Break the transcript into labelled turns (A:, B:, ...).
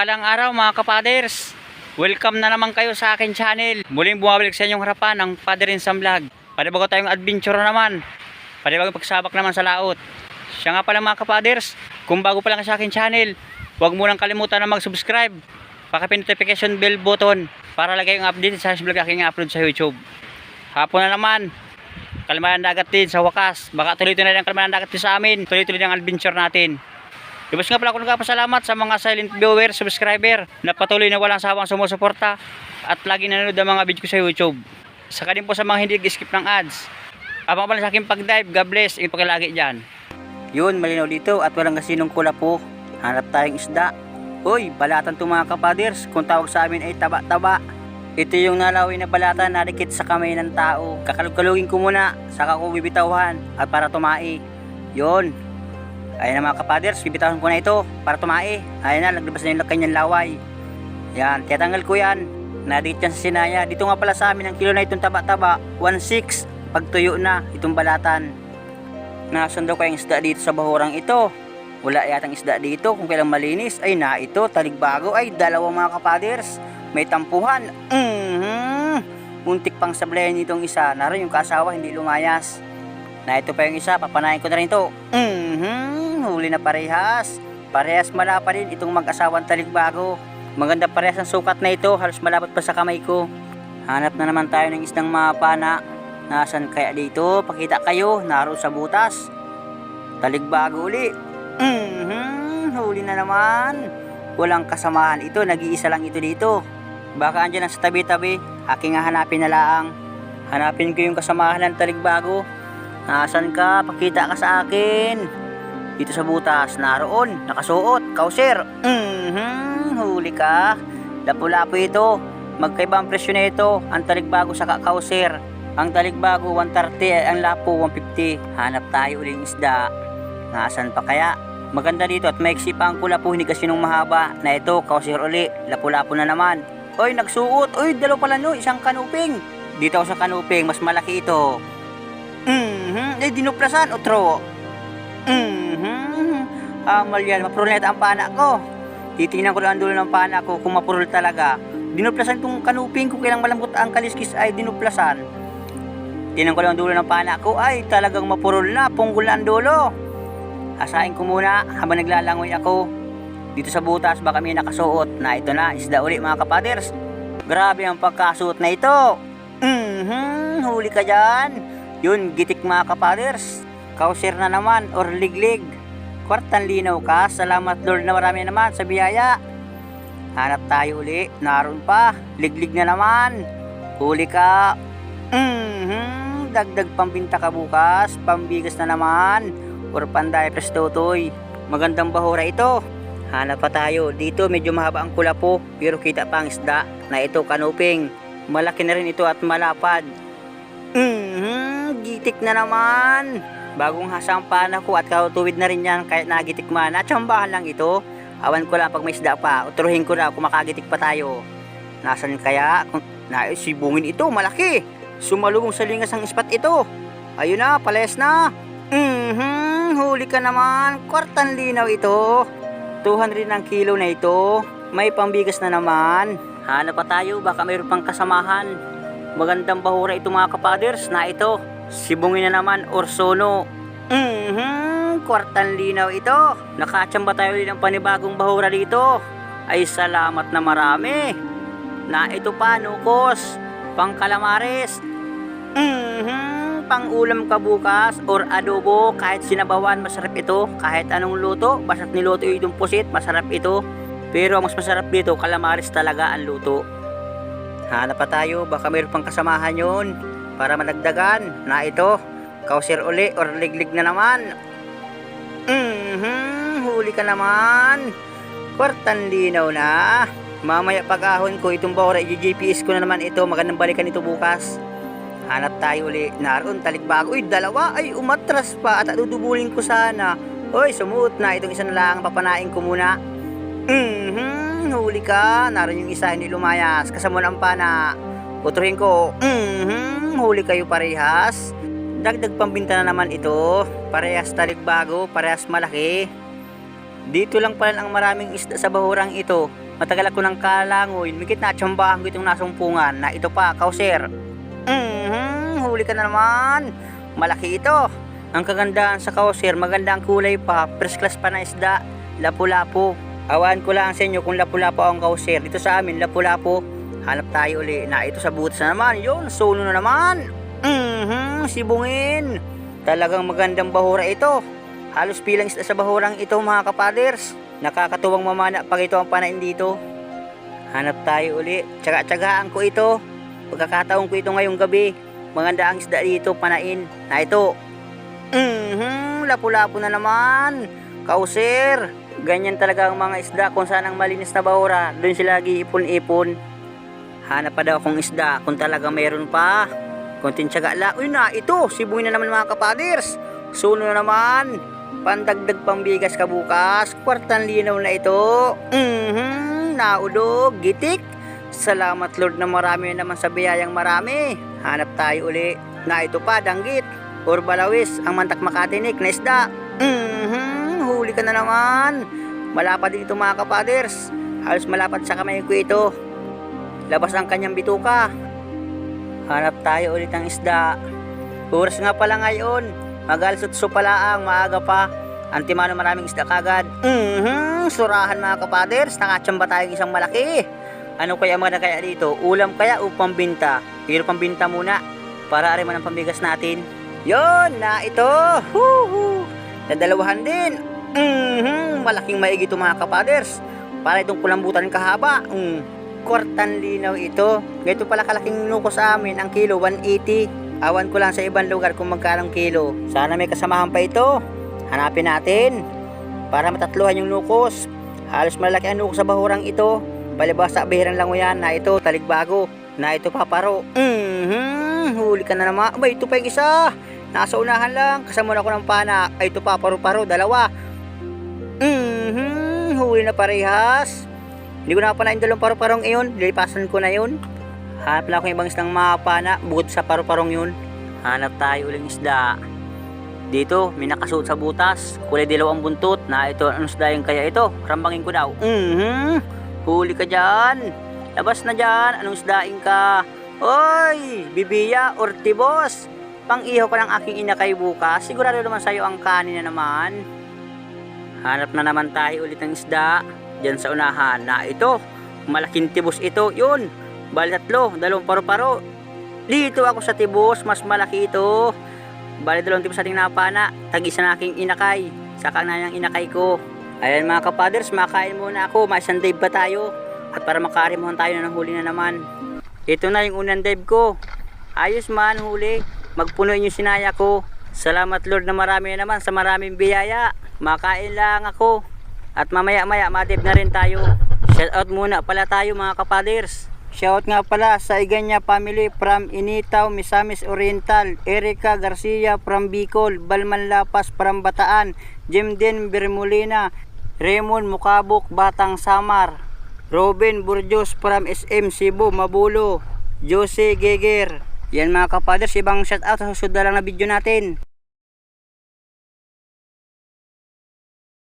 A: Pagpalang araw mga kapaders. Welcome na naman kayo sa akin channel. Muling bumabalik sa inyong harapan ang Father in Sam Vlog. Panibago tayong adventure naman. Panibago pagsabak naman sa laot. Siya nga pala mga kapaders, kung bago pa lang sa akin channel, huwag mo nang kalimutan na mag-subscribe. Pakipin notification bell button para lagay yung update sa vlog aking upload sa YouTube. Hapon na naman, kalmahan dagat din sa wakas. Baka tuloy-tuloy na ang kalmahan dagat din sa amin. Tuloy-tuloy ang adventure natin. Ibas nga pala ako nagpapasalamat sa mga silent viewer, subscriber na patuloy na walang sawang sumusuporta at lagi nanonood ng mga video ko sa YouTube. Saka din po sa mga hindi skip ng ads. Abang pala sa aking pag-dive, God bless, ipagkalagi dyan. Yun, malinaw dito at walang kasinong kula po. Hanap tayong isda. Uy, balatan to mga kapaders. Kung tawag sa amin ay taba-taba. Ito yung nalawi na balatan na dikit sa kamay ng tao. Kakalog-kalugin ko muna, saka ko bibitawhan at para tumai. Yun, Ayan na mga kapaders, bibitawin ko na ito para tumai. Ayan na, naglabas na yung kanyang laway. Yan, tiyatanggal ko yan. Nadikit yan sa sinaya. Dito nga pala sa amin ang kilo na itong taba-taba, 1.6. Pagtuyo na itong balatan. Nasaan daw kayong isda dito sa bahurang ito? Wala yatang isda dito kung kailang malinis. Ay na ito, taligbago. Ay, dalawa mga kapaders. May tampuhan. Mhm. Muntik pang sablayan nitong isa. Naroon yung kasawa, hindi lumayas. Na ito pa yung isa, papanayin ko na rin to. Mhm, huli na parehas. Parehas malapa rin itong mag-asawang taligbago. Maganda parehas ang sukat na ito, halos malapot pa sa kamay ko. Hanap na naman tayo ng isdang mapana. Nasaan kaya dito? Pakita kayo, naroon sa butas. Taligbago uli. Mhm, huli na naman. Walang kasamahan ito, nag-iisa lang ito dito. Baka andyan lang sa tabi-tabi, aking hahanapin na laang. Hanapin ko yung kasamahan ng taligbago. Nasaan ka? Pakita ka sa akin. Dito sa butas, naroon, nakasuot, kauser. Mhm, huli ka. Lapu-lapu ito. Magkaiba ang presyo na ito. Ang taligbago sa kauser. Ang taligbago 130, ang lapo 150. Hanap tayo uling isda. Nasaan pa kaya? Maganda dito at maiksi pa ang kulapo, hindi kasi nung mahaba. Na ito, kauser uli, lapu-lapu na naman. Oy, nagsuot. Oy, dalaw pala no, isang kanuping. Dito sa kanuping, mas malaki ito. Mhm, eh dinuplasan otro. Mhm. Amal yan, mapurol ang pana ko. Titingnan ko lang ang dulo ng pana ko kung mapurol talaga. Dinuplasan tong kanuping ko kailang malambot ang kaliskis ay dinuplasan. Tingnan ko lang ang dulo ng pana ko ay talagang mapurol na, punggol na ang dulo. Asahin ko muna habang naglalangoy ako. Dito sa butas baka may nakasuot na ito na isda uli mga kapaders. Grabe ang pagkasuot na ito. Mhm, huli ka dyan. Yun, gitik mga kapaders. Kauser na naman or liglig. Kwartan linaw ka. Salamat Lord na marami naman sa biyaya. Hanap tayo uli. Naroon pa. Liglig na naman. Huli ka. Mhm, dagdag pambinta ka bukas. Pambigas na naman. Or panday prestotoy. Magandang bahura ito. Hanap pa tayo. Dito medyo mahaba ang kulapo. Pero kita pa ang isda na ito kanuping. Malaki na rin ito at malapad. Mhm, gitik na naman. Bagong hasang pana ko at kautuwid na rin yan kahit nagitik man. At tsambahan lang ito. Awan ko lang pag may isda pa. Utruhin ko na kung makagitik pa tayo. Nasaan kaya? Kung naisibungin ito, malaki. Sumalubong sa lingas ang ispat ito. Ayun na, palayas na. Mhm, huli ka naman. Kwartan linaw ito. 200 ng kilo na ito. May pambigas na naman. Hanap pa tayo, baka mayroon pang kasamahan. Magandang bahura ito mga kapaders na ito. Sibungin na naman or sono. Mhm, kwartan linaw ito. Nakatsamba tayo din ng panibagong bahura dito. Ay salamat na marami. Na ito pa, nukos. Pang kalamares. Mhm, pang ulam ka bukas or adobo kahit sinabawan masarap ito. Kahit anong luto, basta't niluto yung pusit, masarap ito. Pero mas masarap dito, kalamares talaga ang luto. Hanap pa tayo, baka mayroon pang kasamahan yun para managdagan na ito. Kauser uli or liglig na naman. Mhm, huli ka naman. Kwartan linaw na. Mamaya pag-ahon ko itong bahura, i-GPS ko na naman ito. Magandang balikan ito bukas. Hanap tayo uli. Naroon, talikbago. Uy, dalawa. Ay, umatras pa. At dudubulin ko sana. Uy, sumuot na. Itong isa na lang. Papanain ko muna. Mhm, huli ka. Naroon yung isa, hindi lumayas. Kasama ang pana. Utuhin ko. Mhm, huli kayo parehas. Dagdag pambinta na naman ito. Parehas talikbago, parehas malaki. Dito lang pala ang maraming isda sa bahurang ito. Matagal ako ng kalangoy. Mikit na tsambahan ko itong nasumpungan na ito pa, kauser. Mhm, huli ka na naman. Malaki ito. Ang kagandahan sa kauser, maganda ang kulay pa, first class pa na isda, lapu-lapu. Awan ko lang sa inyo kung lapu-lapu ang kauser. Dito sa amin, lapu-lapu. Hanap tayo uli na ito sa butas na naman. Yun, solo na naman. Mhm, sibungin. Talagang magandang bahura ito. Halos pilang sa bahurang ito mga kapaders. Nakakatuwang mamana pag ito ang panain dito. Hanap tayo uli. Tsaga-tsagaan ko ito. Pagkakataon ko ito ngayong gabi. Maganda ang isda dito panain. Na ito. Mhm, lapu-lapu na naman. Kauser. Ganyan talaga ang mga isda kung saan ang malinis na bahura. Doon sila lagi ipon-ipon. Hanap pa daw akong isda kung talaga mayroon pa. Kunting tsaga lang. Uy na, ito. Sibuin na naman mga kapaders. Suno na naman. Pandagdag pambigas ka bukas. Kwartang linaw na ito. Mhm, naudog, gitik. Salamat Lord na marami naman sa biyayang marami. Hanap tayo uli. Na ito pa, danggit. Or balawis, ang mantak makatinik na isda. Mhm, huli ka na naman. Malapad dito mga kapaders. Halos malapad sa kamay ko ito. Labas ang kanyang bituka. Hanap tayo ulit ng isda. Oras nga pala ngayon. Magalsutso pala ang maaga pa. Antimano maraming isda kagad. Mhm, surahan mga kapaders. Nakatsamba tayong isang malaki. Ano kaya mga kaya dito? Ulam kaya o pambinta? Pero pambinta muna. Para arin man ang pambigas natin. Yon na ito. Huhu. Dadalawahan din. Mhm, malaking maigi ito mga kapaders. Para itong kulambutan kahaba. Mm. Kwartan linaw ito. Ganito pala kalaking nuko sa amin. Ang kilo, 180. Awan ko lang sa ibang lugar kung magkano kilo. Sana may kasamahan pa ito. Hanapin natin. Para matatluhan yung nukos. Halos malaki ang nuko sa bahurang ito. Palibas sa bihirang lang yan na ito, taligbago. Na ito paparo. Mhm, huli ka na naman. Aba, ito pa yung isa. Nasa unahan lang. Kasama na ko ng pana. Ay, ito pa, paro-paro, dalawa. Mhm, huli na parehas. Hindi ko na pa na yung dalawang paru-parong iyon. Lilipasan ko na yun. Hanap lang akong ibang islang mapana bukod sa paru-parong yun. Hanap tayo uling isda. Dito, may nakasuot sa butas. Kulay dilaw ang buntot. Na ito, anong isda yung kaya ito? Rambangin ko daw. Mhm. Huli ka dyan. Labas na dyan. Anong isdaing ka? Oy, bibiya, ortibos. Pang-iho pa ng aking inakay bukas. Sigurado naman sa'yo ang kanin na naman. Hanap na naman tayo ulit ng isda. Diyan sa unahan na ito. Malaking tibos ito. Yun. Bali tatlo. Dalawang paro-paro. Dito ako sa tibos. Mas malaki ito. Bali dalawang tibos sa ating napana. Tag-isa na aking inakay. Saka na yung inakay ko. Ayan mga kapaders. Makain muna ako. May isang dive pa tayo. At para makarimuhan tayo na ng huli na naman. Ito na yung unang dive ko. Ayos man huli. Magpuno yung sinaya ko. Salamat Lord na marami naman sa maraming biyaya. Makain lang ako. At mamaya maya madip na rin tayo. Shout out muna pala tayo mga kapaders. Shout nga pala sa Iganya family from Initaw, Misamis Oriental, Erika Garcia from Bicol, Balman Lapas from Bataan, Jimden Bermulina, Raymond Mukabok, Batang Samar, Robin Burjos from SM Cebu, Mabulo, Jose Geger. Yan mga kapaders, ibang shout out sa susunod lang na video natin.